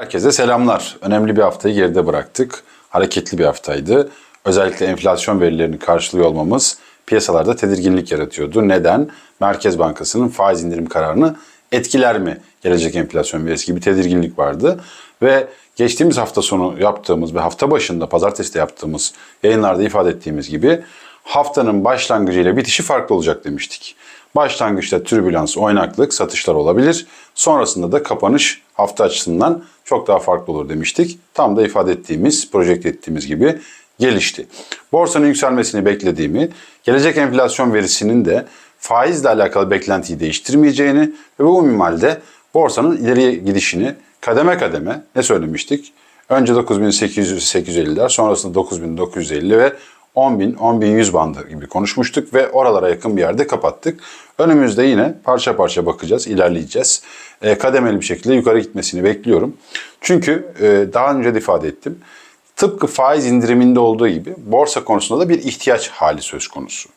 Herkese selamlar. Önemli bir haftayı geride bıraktık. Hareketli bir haftaydı. Özellikle enflasyon verilerini karşılıyor olmamız piyasalarda tedirginlik yaratıyordu. Neden? Merkez Bankası'nın faiz indirim kararını etkiler mi? Gelecek enflasyon verisi gibi tedirginlik vardı. Ve geçtiğimiz hafta sonu yaptığımız ve hafta başında pazartesi de yaptığımız yayınlarda ifade ettiğimiz gibi haftanın başlangıcıyla bitişi farklı olacak demiştik. Başlangıçta türbülans, oynaklık, satışlar olabilir. Sonrasında da kapanış hafta açısından çok daha farklı olur demiştik. Tam da ifade ettiğimiz, projekte ettiğimiz gibi gelişti. Borsanın yükselmesini beklediğimi, gelecek enflasyon verisinin de faizle alakalı beklentiyi değiştirmeyeceğini ve bu minvalde borsanın ileriye gidişini kademe kademe ne söylemiştik? Önce 9800-850'ler, sonrasında 9950 ve 10.000, 10.100 bandı gibi konuşmuştuk ve oralara yakın bir yerde kapattık. Önümüzde yine parça parça bakacağız, ilerleyeceğiz. E, kademeli bir şekilde yukarı gitmesini bekliyorum. Çünkü e, daha önce de ifade ettim. Tıpkı faiz indiriminde olduğu gibi borsa konusunda da bir ihtiyaç hali söz konusu.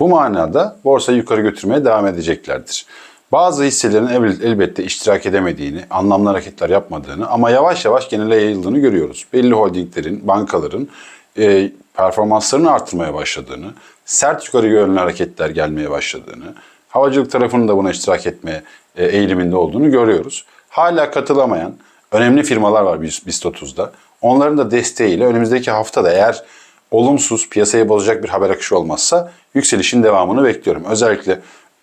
Bu manada borsayı yukarı götürmeye devam edeceklerdir. Bazı hisselerin el- elbette iştirak edemediğini, anlamlı hareketler yapmadığını ama yavaş yavaş genele yayıldığını görüyoruz. Belli holdinglerin, bankaların e, performanslarını artırmaya başladığını, sert yukarı yönlü hareketler gelmeye başladığını, havacılık tarafının da buna iştirak etmeye e, eğiliminde olduğunu görüyoruz. Hala katılamayan önemli firmalar var BIST 30'da. Onların da desteğiyle önümüzdeki haftada eğer olumsuz piyasayı bozacak bir haber akışı olmazsa yükselişin devamını bekliyorum. Özellikle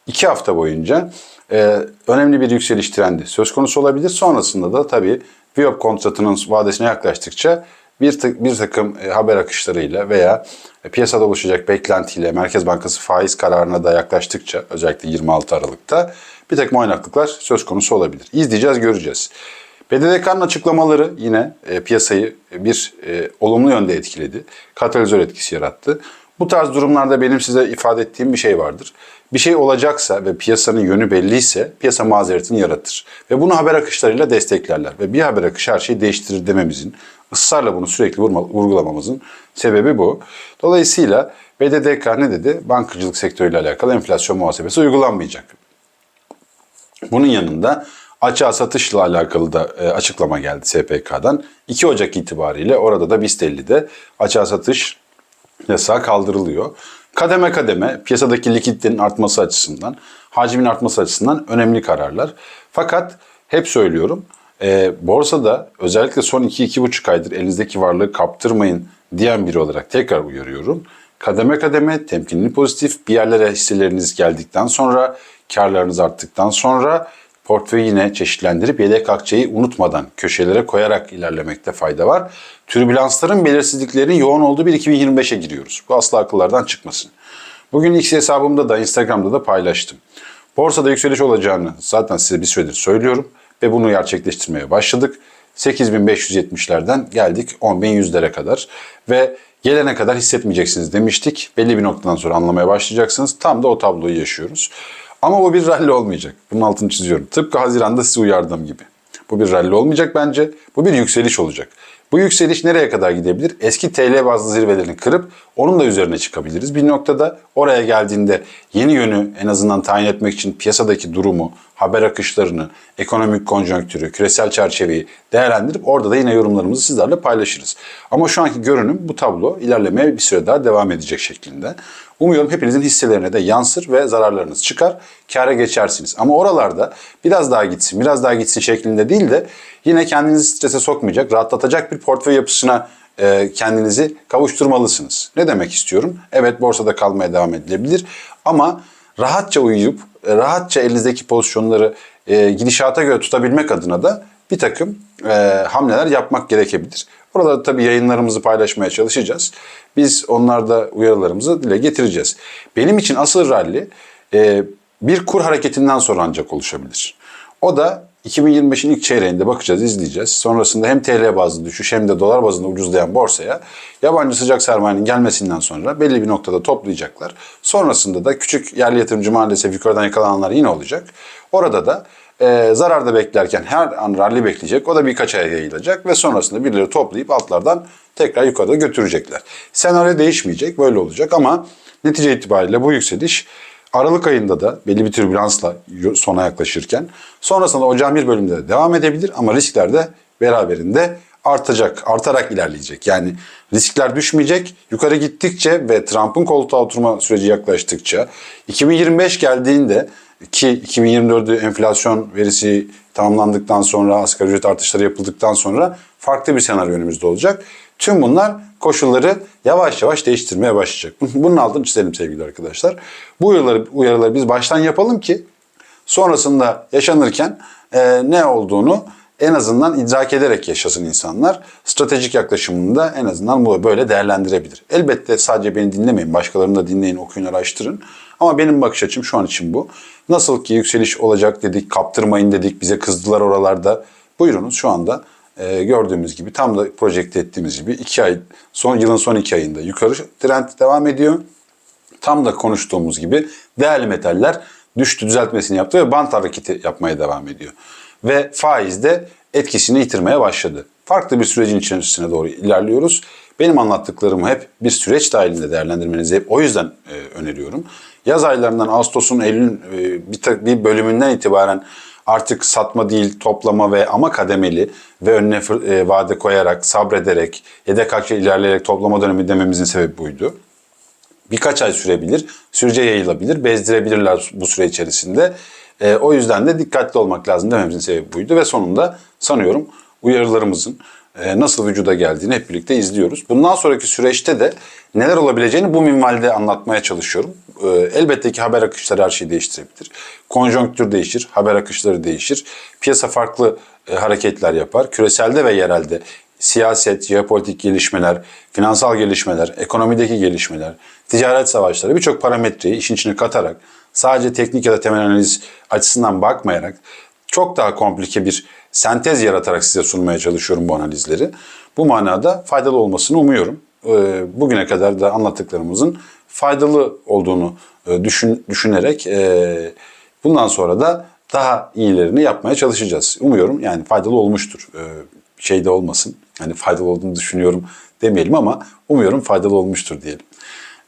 iki hafta boyunca e, önemli bir yükseliş trendi söz konusu olabilir. Sonrasında da tabii Viyop kontratının vadesine yaklaştıkça bir, tık, bir takım e, haber akışlarıyla veya e, piyasada oluşacak beklentiyle Merkez Bankası faiz kararına da yaklaştıkça özellikle 26 Aralık'ta bir takım oynaklıklar söz konusu olabilir. İzleyeceğiz, göreceğiz. BDDK'nın açıklamaları yine e, piyasayı bir olumlu yönde etkiledi. Katalizör etkisi yarattı. Bu tarz durumlarda benim size ifade ettiğim bir şey vardır. Bir şey olacaksa ve piyasanın yönü belliyse piyasa mazeretini yaratır. Ve bunu haber akışlarıyla desteklerler. Ve bir haber akışı her şeyi değiştirir dememizin, ısrarla bunu sürekli vurgulamamızın sebebi bu. Dolayısıyla BDDK ne dedi? Bankacılık sektörüyle alakalı enflasyon muhasebesi uygulanmayacak. Bunun yanında açığa satışla alakalı da e, açıklama geldi SPK'dan. 2 Ocak itibariyle orada da BIST 50'de açığa satış yasağı kaldırılıyor. Kademe kademe piyasadaki likiditenin artması açısından, hacmin artması açısından önemli kararlar. Fakat hep söylüyorum e, borsada özellikle son 2-2,5 aydır elinizdeki varlığı kaptırmayın diyen biri olarak tekrar uyarıyorum. Kademe kademe temkinli pozitif bir yerlere hisseleriniz geldikten sonra, karlarınız arttıktan sonra portföyü yine çeşitlendirip yedek akçeyi unutmadan köşelere koyarak ilerlemekte fayda var. Türbülansların belirsizliklerin yoğun olduğu bir 2025'e giriyoruz. Bu asla akıllardan çıkmasın. Bugün X hesabımda da Instagram'da da paylaştım. Borsada yükseliş olacağını zaten size bir süredir söylüyorum ve bunu gerçekleştirmeye başladık. 8570'lerden geldik 10100'lere kadar ve gelene kadar hissetmeyeceksiniz demiştik. Belli bir noktadan sonra anlamaya başlayacaksınız. Tam da o tabloyu yaşıyoruz. Ama bu bir rally olmayacak. Bunun altını çiziyorum. Tıpkı Haziran'da sizi uyardığım gibi. Bu bir rally olmayacak bence. Bu bir yükseliş olacak. Bu yükseliş nereye kadar gidebilir? Eski TL bazlı zirvelerini kırıp onun da üzerine çıkabiliriz. Bir noktada oraya geldiğinde yeni yönü en azından tayin etmek için piyasadaki durumu, haber akışlarını, ekonomik konjonktürü, küresel çerçeveyi değerlendirip orada da yine yorumlarımızı sizlerle paylaşırız. Ama şu anki görünüm bu tablo ilerlemeye bir süre daha devam edecek şeklinde. Umuyorum hepinizin hisselerine de yansır ve zararlarınız çıkar, kâra geçersiniz. Ama oralarda biraz daha gitsin, biraz daha gitsin şeklinde değil de yine kendinizi strese sokmayacak, rahatlatacak bir portföy yapısına e, kendinizi kavuşturmalısınız. Ne demek istiyorum? Evet borsada kalmaya devam edilebilir ama rahatça uyuyup e, rahatça elinizdeki pozisyonları e, gidişata göre tutabilmek adına da bir takım e, hamleler yapmak gerekebilir. Burada tabii yayınlarımızı paylaşmaya çalışacağız. Biz onlarda uyarılarımızı dile getireceğiz. Benim için asıl rally e, bir kur hareketinden sonra ancak oluşabilir. O da 2025'in ilk çeyreğinde bakacağız, izleyeceğiz. Sonrasında hem TL bazlı düşüş hem de dolar bazında ucuzlayan borsaya yabancı sıcak sermayenin gelmesinden sonra belli bir noktada toplayacaklar. Sonrasında da küçük yerli yatırımcı maalesef yukarıdan yakalananlar yine olacak. Orada da e, zararda beklerken her an rally bekleyecek. O da birkaç aya yayılacak ve sonrasında birileri toplayıp altlardan tekrar yukarıda götürecekler. Senaryo değişmeyecek, böyle olacak ama netice itibariyle bu yükseliş Aralık ayında da belli bir türbülansla sona yaklaşırken sonrasında ocağın bir bölümünde de devam edebilir ama riskler de beraberinde artacak, artarak ilerleyecek. Yani riskler düşmeyecek. Yukarı gittikçe ve Trump'ın koltuğa oturma süreci yaklaştıkça 2025 geldiğinde ki 2024'ü enflasyon verisi tamamlandıktan sonra asgari ücret artışları yapıldıktan sonra farklı bir senaryo önümüzde olacak. Tüm bunlar koşulları yavaş yavaş değiştirmeye başlayacak. Bunun altını çizelim sevgili arkadaşlar. Bu uyarıları, uyarıları biz baştan yapalım ki sonrasında yaşanırken e, ne olduğunu en azından idrak ederek yaşasın insanlar. Stratejik yaklaşımında en azından bu böyle değerlendirebilir. Elbette sadece beni dinlemeyin, başkalarını da dinleyin, okuyun, araştırın. Ama benim bakış açım şu an için bu. Nasıl ki yükseliş olacak dedik, kaptırmayın dedik, bize kızdılar oralarda. Buyurunuz şu anda e, gördüğümüz gibi tam da projekte ettiğimiz gibi iki ay, son yılın son iki ayında yukarı trend devam ediyor. Tam da konuştuğumuz gibi değerli metaller düştü düzeltmesini yaptı ve bant hareketi yapmaya devam ediyor. Ve faiz de etkisini yitirmeye başladı. Farklı bir sürecin içerisine doğru ilerliyoruz. Benim anlattıklarımı hep bir süreç dahilinde değerlendirmenizi hep o yüzden e, öneriyorum. Yaz aylarından Ağustos'un Eylül'ün e, bir, bir bölümünden itibaren artık satma değil toplama ve ama kademeli ve önüne e, vade koyarak, sabrederek, yedek akçe ilerleyerek toplama dönemi dememizin sebebi buydu birkaç ay sürebilir, sürece yayılabilir, bezdirebilirler bu süre içerisinde. E, o yüzden de dikkatli olmak lazım dememizin sebebi buydu ve sonunda sanıyorum uyarılarımızın nasıl vücuda geldiğini hep birlikte izliyoruz. Bundan sonraki süreçte de neler olabileceğini bu minvalde anlatmaya çalışıyorum. E, elbette ki haber akışları her şeyi değiştirebilir. Konjonktür değişir, haber akışları değişir. Piyasa farklı e, hareketler yapar. Küreselde ve yerelde siyaset, jeopolitik gelişmeler, finansal gelişmeler, ekonomideki gelişmeler, ticaret savaşları birçok parametreyi işin içine katarak sadece teknik ya da temel analiz açısından bakmayarak çok daha komplike bir sentez yaratarak size sunmaya çalışıyorum bu analizleri. Bu manada faydalı olmasını umuyorum. Ee, Bugüne kadar da anlattıklarımızın faydalı olduğunu e, düşün, düşünerek e, bundan sonra da daha iyilerini yapmaya çalışacağız. Umuyorum yani faydalı olmuştur. Ee, Şeyde olmasın. Hani faydalı olduğunu düşünüyorum demeyelim ama umuyorum faydalı olmuştur diyelim.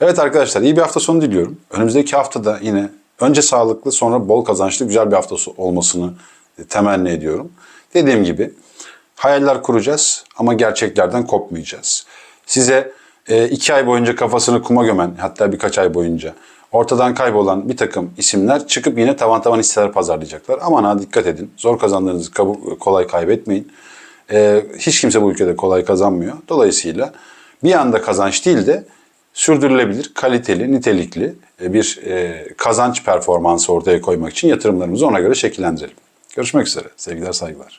Evet arkadaşlar iyi bir hafta sonu diliyorum. Önümüzdeki haftada yine önce sağlıklı sonra bol kazançlı güzel bir hafta olmasını temenni ediyorum. Dediğim gibi hayaller kuracağız ama gerçeklerden kopmayacağız. Size e, iki ay boyunca kafasını kuma gömen hatta birkaç ay boyunca ortadan kaybolan bir takım isimler çıkıp yine tavan tavan hisseler pazarlayacaklar. Aman ha dikkat edin. Zor kazandığınızı kolay kaybetmeyin. E, hiç kimse bu ülkede kolay kazanmıyor. Dolayısıyla bir anda kazanç değil de sürdürülebilir, kaliteli, nitelikli e, bir e, kazanç performansı ortaya koymak için yatırımlarımızı ona göre şekillendirelim. Görüşmek üzere. Sevgiler, saygılar.